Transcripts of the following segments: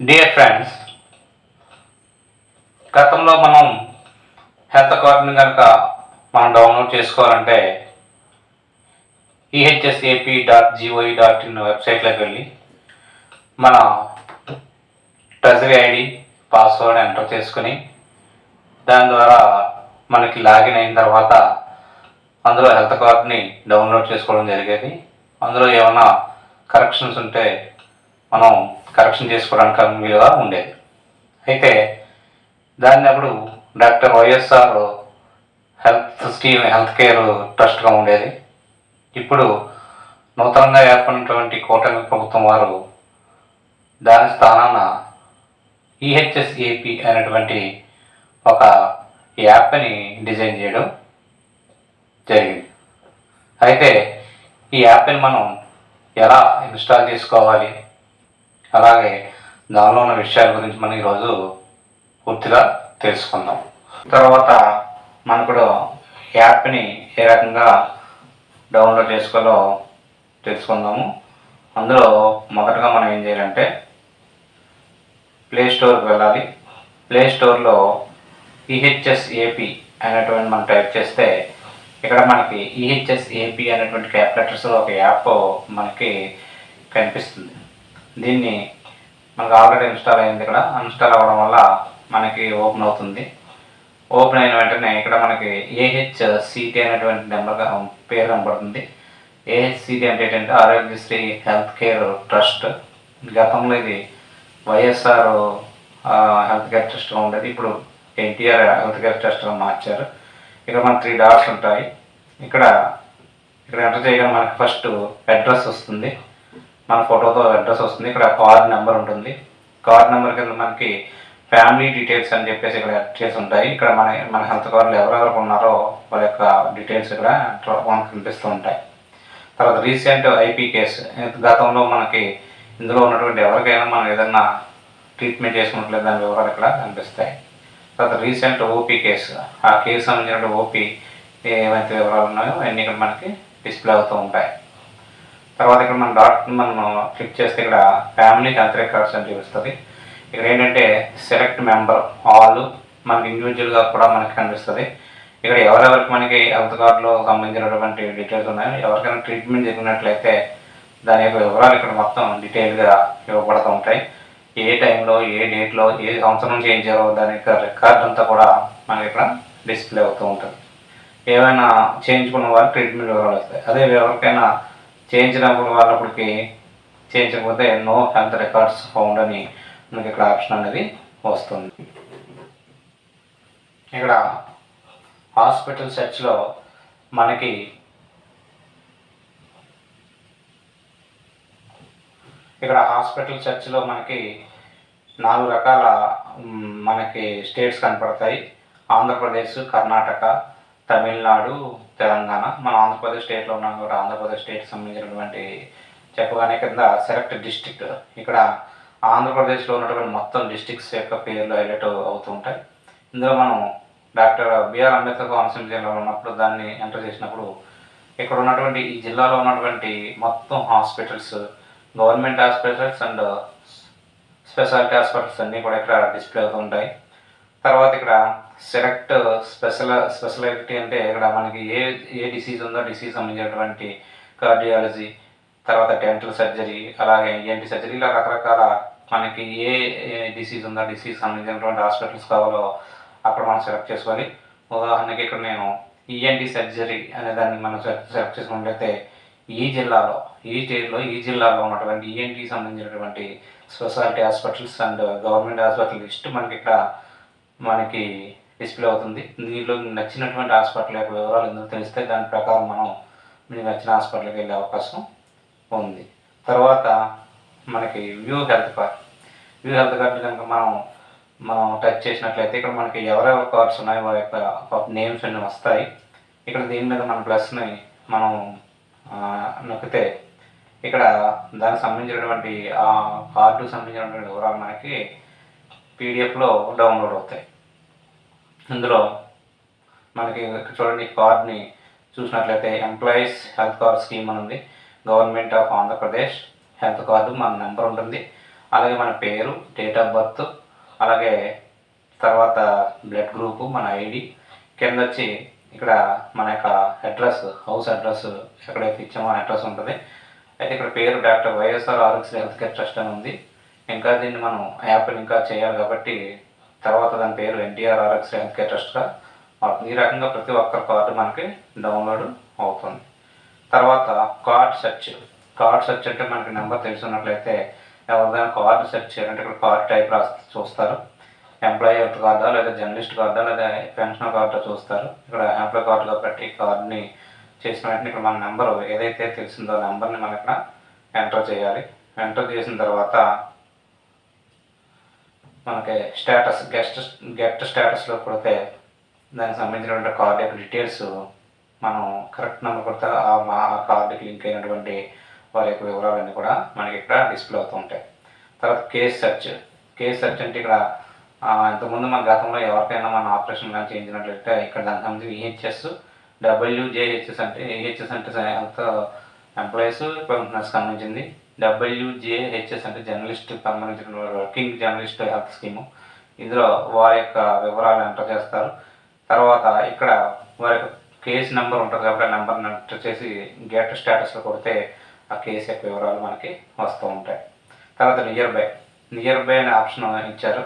Dear friends గతంలో మనం health కార్డుని కనుక మనం డౌన్లోడ్ చేసుకోవాలంటే EHSAP dot GOE dot in వెబ్సైట్లోకి వెళ్ళి మన ట్రెజరీ ఐడి పాస్వర్డ్ ఎంటర్ చేసుకుని దాని ద్వారా మనకి లాగిన్ అయిన తర్వాత అందులో హెల్త్ కార్డ్ని డౌన్లోడ్ చేసుకోవడం జరిగేది. అందులో ఏమైనా కరెక్షన్స్ ఉంటే మనం కరెక్షన్ చేసుకోవడానికి వీలుగా ఉండేది అయితే దాన్ని అప్పుడు doctor YSR health scheme health care ట్రస్ట్గా ఉండేది. ఇప్పుడు నూతనంగా ఏర్పడినటువంటి కూటమి ప్రభుత్వం వారు దాని స్థానాన E ఈహెచ్ఎస్ఏపి అనేటువంటి ఒక యాప్ని డిజైన్ చేయడం జరిగింది. అయితే ఈ యాప్ని మనం ఎలా ఇన్స్టాల్ చేసుకోవాలి? అలాగే దానిలో ఉన్న విషయాల గురించి మనం ఈరోజు పూర్తిగా తెలుసుకుందాం. తర్వాత మనకుడు కూడా యాప్ని ఏ రకంగా డౌన్లోడ్ చేసుకోవాలో తెలుసుకుందాము. అందులో మొదటగా మనం ఏం చేయాలంటే ప్లే స్టోర్కి వెళ్ళాలి. ప్లే స్టోర్లో ఈహెచ్ఎస్ఏపి అనేటువంటి మనం టైప్ చేస్తే ఇక్కడ మనకి ఈహెచ్ఎస్ ఏపీ అనేటువంటి క్యాప్ లెటర్స్ ఒక యాప్ మనకి కనిపిస్తుంది. దీన్ని మనకు ఆల్రెడీ ఇన్స్టాల్ అయింది ఇక్కడ. ఇన్స్టాల్ అవ్వడం వల్ల మనకి ఓపెన్ అవుతుంది. ఓపెన్ అయిన వెంటనే ఇక్కడ మనకి ఏహెచ్సిటీ అనేటువంటి నెంబర్ పేరు కనబడుతుంది. ఏహెచ్సిటీ అంటే ఏంటంటే ఆరోగ్యశ్రీ హెల్త్ కేర్ ట్రస్ట్. గతంలో ఇది వైఎస్ఆర్ హెల్త్ కేర్ ట్రస్ట్గా ఉండేది. ఇప్పుడు ఎన్టీఆర్ హెల్త్ కేర్ ట్రస్ట్గా మార్చారు. ఇక్కడ మన త్రీ డాట్స్ ఉంటాయి. ఇక్కడ ఇక్కడ ఎంటర్ చేయగానే మనకి ఫస్ట్ అడ్రస్ వస్తుంది. మన ఫోటోతో అడ్రస్ వస్తుంది. ఇక్కడ కార్డ్ నెంబర్ ఉంటుంది. కార్డ్ నెంబర్ కింద మనకి ఫ్యామిలీ డీటెయిల్స్ అని చెప్పేసి ఇక్కడ చేసి ఉంటాయి. ఇక్కడ మన మన హెల్త్ కార్డులు ఎవరెవరు ఉన్నారో వాళ్ళ యొక్క డీటెయిల్స్ ఇక్కడ మనకు కనిపిస్తూ ఉంటాయి. తర్వాత రీసెంట్ ఐపీ కేసు. గతంలో మనకి ఇందులో ఉన్నటువంటి ఎవరికైనా మనం ఏదన్నా ట్రీట్మెంట్ చేసుకున్నట్లయితే దాని వివరాలు ఇక్కడ కనిపిస్తాయి. తర్వాత రీసెంట్ ఓపీ కేసు. ఆ కేసు సంబంధించిన ఓపీ ఏమైతే వివరాలు ఉన్నాయో అన్నీ ఇక్కడ మనకి డిస్ప్లే అవుతూ ఉంటాయి. తర్వాత ఇక్కడ మనం డాట్ మనం క్లిక్ చేస్తే ఇక్కడ ఫ్యామిలీ హెల్త్ రికార్డ్స్ అని చూపిస్తుంది. ఇక్కడ ఏంటంటే సెలెక్ట్ మెంబర్ ఆల్ మనకి ఇండివిజువల్గా కూడా మనకి కనిపిస్తుంది. ఇక్కడ ఎవరెవరికి మనకి హెల్త్ కార్డులో సంబంధించినటువంటి డీటెయిల్స్ ఉన్నాయో ఎవరికైనా ట్రీట్మెంట్ జరిగినట్లయితే దాని యొక్క వివరాలు ఇక్కడ మొత్తం డీటెయిల్గా ఇవ్వబడుతూ ఉంటాయి. ఏ టైంలో ఏ డేట్లో ఏ సంవత్సరం చేయించారో దాని యొక్క రికార్డ్ అంతా కూడా మనకి ఇక్కడ డిస్ప్లే అవుతూ ఉంటుంది. ఏమైనా చేయించుకున్న వారికి ట్రీట్మెంట్ వివరాలు వస్తాయి. అదే ఎవరికైనా చేయించినప్పుడు వాళ్ళప్పటికి చేయించకపోతే నో హెల్త్ రికార్డ్స్ ఫౌండ్ అని మనకి ఇక్కడ ఆప్షన్ అనేది వస్తుంది. ఇక్కడ హాస్పిటల్ సెర్చ్లో మనకి ఇక్కడ హాస్పిటల్ సెర్చ్లో మనకి నాలుగు రకాల మనకి స్టేట్స్ కనపడతాయి. ఆంధ్రప్రదేశ్ కర్ణాటక తమిళనాడు తెలంగాణ. మన ఆంధ్రప్రదేశ్ స్టేట్లో ఉన్నాం కూడా ఆంధ్రప్రదేశ్ స్టేట్ సంబంధించినటువంటి చెప్పగానే కింద సెలెక్ట్ డిస్టిక్ ఇక్కడ ఆంధ్రప్రదేశ్లో ఉన్నటువంటి మొత్తం డిస్టిక్స్ యొక్క పేర్లు హైలైట్ అవుతూ ఉంటాయి. ఇందులో మనం డాక్టర్ బిఆర్ అంబేద్కర్ కోనసీమ జిల్లాలో ఉన్నప్పుడు దాన్ని ఎంటర్ చేసినప్పుడు ఇక్కడ ఉన్నటువంటి ఈ జిల్లాలో ఉన్నటువంటి మొత్తం hospitals government hospitals and speciality hospitals అన్నీ కూడా ఇక్కడ డిస్ప్లే అవుతూ ఉంటాయి. తర్వాత ఇక్కడ సెలెక్ట్ స్పెషల్ స్పెషాలిటీ అంటే ఇక్కడ మనకి ఏ ఏ డిసీజ్ ఉందో డిసీజ్ సంబంధించినటువంటి కార్డియాలజీ తర్వాత డెంటల్ సర్జరీ అలాగే ఈఎన్టీ సర్జరీ ఇలా రకరకాల మనకి ఏ డిసీజ్ ఉందో డిసీజ్ సంబంధించినటువంటి హాస్పిటల్స్ కావాలో అక్కడ మనం సెలెక్ట్ చేసుకోవాలి ఉదాహరణకి ఇక్కడ నేను ఈఎన్టీ సర్జరీ అనే దాన్ని మనం సెలెక్ట్ సెలెక్ట్ చేసుకున్నట్లయితే ఈ జిల్లాలో ఈ స్టేట్లో ఈ జిల్లాలో ఉన్నటువంటి ఈఎన్టీ సంబంధించినటువంటి speciality hospitals and government hospital list మనకి ఇక్కడ మనకి డిస్ప్లే అవుతుంది. దీనిలో నచ్చినటువంటి హాస్పిటల్ యొక్క వివరాలు ఎందుకు తెలిస్తే దాని ప్రకారం మనం మీకు నచ్చిన హాస్పిటల్కి వెళ్ళే అవకాశం ఉంది. తర్వాత మనకి view health card. View health card కనుక మనం మనం టచ్ చేసినట్లయితే ఇక్కడ మనకి ఎవరెవరి కార్డ్స్ ఉన్నాయో వారి యొక్క నేమ్స్ అన్నీ వస్తాయి. ఇక్కడ దీని మీద మన ప్లస్ని మనం నొక్కితే ఇక్కడ దానికి సంబంధించినటువంటి ఆ కార్డుకు సంబంధించినటువంటి వివరాలు మనకి పీడిఎఫ్లో డౌన్లోడ్ అవుతాయి. ఇందులో మనకి ఇక్కడ చూడండి కార్డ్ని చూసినట్లయితే ఎంప్లాయీస్ హెల్త్ కార్డ్ స్కీమ్ అని ఉంది. Government of Andhra Pradesh health card మన నెంబర్ ఉంటుంది. అలాగే మన పేరు డేట్ ఆఫ్ బర్త్ అలాగే తర్వాత బ్లడ్ గ్రూపు మన ఐడి కింద వచ్చి ఇక్కడ మన యొక్క అడ్రస్ హౌస్ అడ్రస్ ఎక్కడైతే ఇచ్చామో అడ్రస్ ఉంటుంది. అయితే ఇక్కడ పేరు డాక్టర్ వైఎస్ఆర్ ఆరోగ్య హెల్త్ కేర్ ట్రస్ట్ అని ఉంది. ఇంకా దీన్ని మనం యాప్ ఇంకా చేయాలి కాబట్టి తర్వాత దాని పేరు ఎన్టీఆర్ ఆర్ఎక్స్ హెల్త్ కేర్ ట్రస్ట్గా ఈ రకంగా ప్రతి ఒక్కరి కార్డు మనకి డౌన్లోడ్ అవుతుంది. తర్వాత కార్డ్ సెర్చ్. కార్డ్ సెర్చ్ అంటే మనకి నెంబర్ తెలుసున్నట్లయితే ఎవరిదైనా కార్డు సెర్చ్ చేయాలంటే ఇక్కడ కార్డ్ టైప్ రాసి చూస్తారు. ఎంప్లాయీ హెల్త్ కార్డా లేదా జర్నలిస్ట్ కార్డా లేదా పెన్షన్ కార్డా చూస్తారు. ఇక్కడ ఎంప్లాయ్ కార్డు పెట్టి కార్డుని చేసిన వెంటనే ఇక్కడ మన నెంబర్ ఏదైతే తెలిసిందో ఆ నెంబర్ని మనం ఇక్కడ ఎంటర్ చేయాలి. ఎంటర్ చేసిన తర్వాత మనకి స్టేటస్ గెస్ట్ గెట్ స్టేటస్లో కొడితే దానికి సంబంధించినటువంటి కార్డు యొక్క డీటెయిల్స్ మనం కరెక్ట్ నెంబర్ కొడితే ఆ మా ఆ కార్డుకి లింక్ అయినటువంటి వారి యొక్క వివరాలన్నీ కూడా మనకి ఇక్కడ డిస్ప్లే అవుతూ ఉంటాయి. తర్వాత కేస్ సెర్చ్ కేస్ సెర్చ్ అంటే ఇక్కడ ఇంతకుముందు మన గతంలో ఎవరికైనా మన ఆపరేషన్ కానీ చేయించినట్లయితే ఇక్కడ దానికి సంబంధించి ఈహెచ్ఎస్ డబ్ల్యూజేహెచ్ఎస్ అంటే ఈహెచ్ఎస్ అంటే హెల్త్ ఎంప్లాయీస్ పర్మనెంట్స్ సంబంధించింది. డబ్ల్యూజేహెచ్ఎస్ అంటే జర్నలిస్ట్ సంబంధించిన వర్కింగ్ జర్నలిస్ట్ హెల్త్ స్కీము. ఇందులో వారి యొక్క వివరాలు ఎంటర్ చేస్తారు. తర్వాత ఇక్కడ వారి యొక్క కేసు నెంబర్ ఉంటుంది కాబట్టి ఆ నెంబర్ని ఎంటర్ చేసి గెట్ స్టేటస్లో కొడితే ఆ కేసు యొక్క వివరాలు మనకి వస్తూ ఉంటాయి. తర్వాత నియర్ బై. నియర్ బై అనే ఆప్షన్ ఇచ్చారు.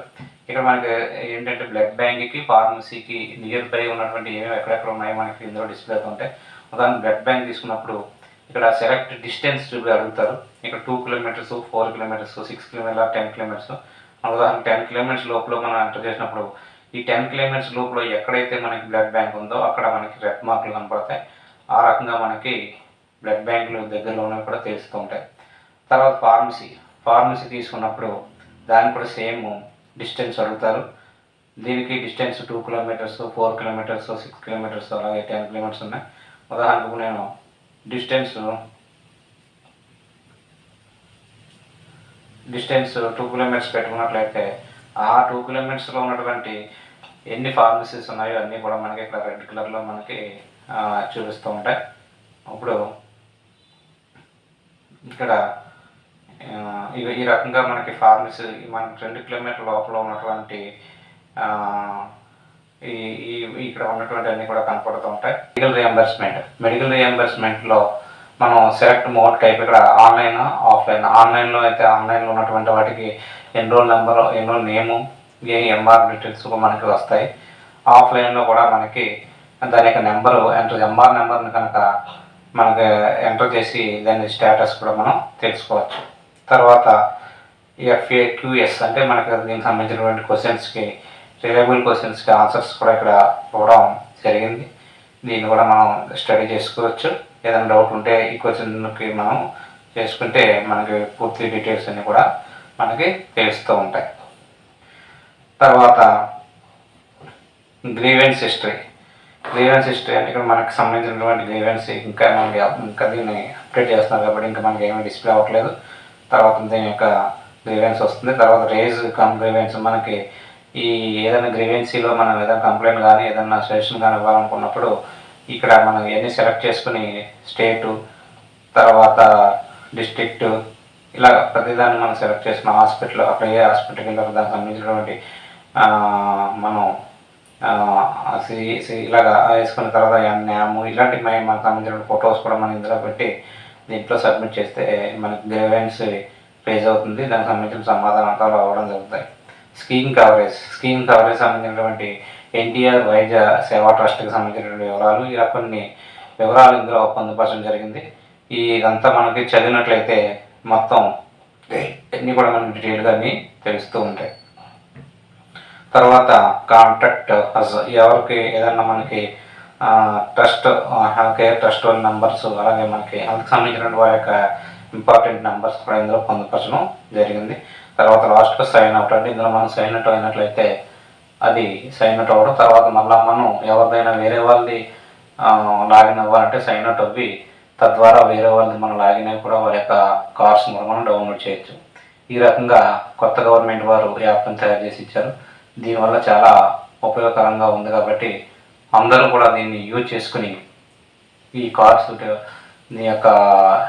ఇక్కడ మనకి ఏంటంటే బ్లడ్ బ్యాంక్కి ఫార్మసీకి నియర్ బై ఉన్నటువంటి ఏమేమి ఎక్కడెక్కడ ఉన్నాయో మనకి ఇందులో డిస్ప్లే అవుతుంటాయి ఉదాహరణ బ్లడ్ బ్యాంక్ తీసుకున్నప్పుడు ఇక్కడ సెలెక్ట్ డిస్టెన్స్ చూపి అడుగుతారు. ఇక్కడ two kilometres four kilometres six kilometre ten kilometres ఉదాహరణ టెన్ కిలోమీటర్స్ లోపల మనం ఎంటర్ చేసినప్పుడు ఈ టెన్ కిలోమీటర్స్ లోపల ఎక్కడైతే మనకి బ్లడ్ బ్యాంక్ ఉందో అక్కడ మనకి రెడ్ మార్కులు కనపడతాయి. ఆ రకంగా మనకి బ్లడ్ బ్యాంకులు దగ్గరలో ఉన్నవి కూడా తెలుస్తూ ఉంటాయి. తర్వాత ఫార్మసీ ఫార్మసీ తీసుకున్నప్పుడు దానికి కూడా సేమ్ డిస్టెన్స్ అడుగుతారు. దీనికి distance two kilometres four kilometres six kilometres అలాగే టెన్ కిలోమీటర్స్ ఉన్నాయి. ఉదాహరణకు నేను డిస్టెన్స్. డిస్టెన్స్ టూ కిలోమీటర్స్ పెట్టుకున్నట్లయితే ఆ టూ కిలోమీటర్స్లో ఉన్నటువంటి ఎన్ని ఫార్మసీస్ ఉన్నాయో అన్నీ కూడా మనకి ఇక్కడ రెడ్ కలర్లో మనకి చూపిస్తూ ఉంటాయి. ఇప్పుడు ఇక్కడ ఇవి ఈ రకంగా మనకి ఫార్మసీ మనకి రెండు కిలోమీటర్ల లోపల ఉన్నటువంటి ఇక్కడ ఉన్నటువంటివన్నీ కూడా కనపడుతూ ఉంటాయి. మెడికల్ రియంబర్స్మెంట్ మెడికల్ రియంబర్స్మెంట్లో మనం సెలెక్ట్ మోడ్ టైప్ ఇక్కడ ఆన్లైన్ ఆఫ్లైన్ ఆన్లైన్లో అయితే ఆన్లైన్లో ఉన్నటువంటి వాటికి ఎన్రోల్ నెంబర్ ఎన్రోల్ నేము ఏ ఎంఆర్ డీటెయిల్స్ మనకి వస్తాయి. ఆఫ్లైన్లో కూడా మనకి దాని యొక్క నెంబరు ఎంటర్ ఎంఆర్ నెంబర్ని కనుక మనకి ఎంటర్ చేసి దాని స్టేటస్ కూడా మనం తెలుసుకోవచ్చు. తర్వాత ఎఫ్ఏ క్యూఎస్ అంటే మనకి దీనికి సంబంధించినటువంటి క్వశ్చన్స్కి రిలయబుల్ క్వశ్చన్స్కి ఆన్సర్స్ కూడా ఇక్కడ ఇవ్వడం జరిగింది. దీన్ని కూడా మనం స్టడీ చేసుకోవచ్చు. ఏదైనా డౌట్ ఉంటే ఈ క్వశ్చన్కి మనం చేసుకుంటే మనకి పూర్తి డీటెయిల్స్ అన్నీ కూడా మనకి తెలుస్తూ ఉంటాయి. తర్వాత గ్రీవెన్స్ హిస్టరీ గ్రీవెన్స్ హిస్టరీ అంటే ఇక్కడ మనకి సంబంధించినటువంటి గ్రీవెన్స్ ఇంకా మనకి ఇంకా దీన్ని అప్డేట్ చేస్తున్నారు కాబట్టి ఇంకా మనకి ఏమీ డిస్ప్లే అవ్వట్లేదు. తర్వాత దీని యొక్క గ్రీవెన్స్ వస్తుంది. తర్వాత రేజ్ కమ్ గ్రీవెన్స్ మనకి ఈ ఏదైనా గ్రీవెన్సీలో మనం ఏదైనా కంప్లైంట్ కానీ ఏదైనా సజెషన్ కానీ ఇవ్వాలనుకున్నప్పుడు ఇక్కడ మనం ఇవన్నీ సెలెక్ట్ చేసుకుని స్టేటు తర్వాత డిస్ట్రిక్ట్ ఇలా ప్రతిదాన్ని మనం సెలెక్ట్ చేసుకున్న హాస్పిటల్ అక్కడ ఏ హాస్పిటల్కి వెళ్ళారు దానికి సంబంధించినటువంటి మనం ఇలాగా వేసుకున్న తర్వాత నేము ఇలాంటి మనకు సంబంధించిన ఫొటోస్ కూడా మనం ఇందులో పెట్టి దీంట్లో సబ్మిట్ చేస్తే మనకి గ్రేవెన్స్ పేజ్ అవుతుంది. దానికి సంబంధించిన సమాధానాలు అవ్వడం జరుగుతాయి. స్కీమ్ కవరేజ్ స్కీమ్ కవరేజ్ సంబంధించినటువంటి ఎన్టీఆర్ వైద్య సేవా ట్రస్ట్కి సంబంధించినటువంటి వివరాలు ఇలా కొన్ని వివరాలు ఇందులో పొందుపరచడం జరిగింది. ఇదంతా మనకి చదివినట్లయితే మొత్తం అన్నీ కూడా మనకి డీటెయిల్గా అన్నీ తెలుస్తూ ఉంటాయి. తర్వాత కాంటాక్ట్ అస్ ఎవరికి ఏదన్నా మనకి ట్రస్ట్ కేర్ ట్రస్ట్ వాళ్ళ నంబర్స్ అలాగే మనకి అందుకు సంబంధించిన వారి యొక్క ఇంపార్టెంట్ నెంబర్స్ కూడా ఇందులో పొందుపరచడం జరిగింది. తర్వాత లాస్ట్గా సైన్ అవుట్ అంటే ఇందులో మనం సైన్ అవుట్ అయినట్లయితే అది సైన్ అవుట్ అవ్వడం తర్వాత మళ్ళీ మనం ఎవరిదైనా వేరే వాళ్ళది లాగిన్ అవ్వాలంటే సైన్ అవుట్ అవ్వి తద్వారా వేరే వాళ్ళది మనం లాగిన్ అయ్యి కూడా వారి యొక్క కార్డ్స్ కూడా మనం డౌన్లోడ్ చేయొచ్చు. ఈ రకంగా కొత్త గవర్నమెంట్ వారు యాప్ని తయారు చేసి ఇచ్చారు. దీనివల్ల చాలా ఉపయోగకరంగా ఉంది కాబట్టి అందరూ కూడా దీన్ని యూజ్ చేసుకుని ఈ కార్డ్స్ దీని యొక్క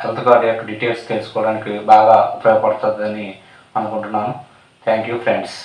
హెల్త్ కార్డ్ యొక్క డీటెయిల్స్ తెలుసుకోవడానికి బాగా ఉపయోగపడుతుందని అనుకుంటున్నాను. Thank you friends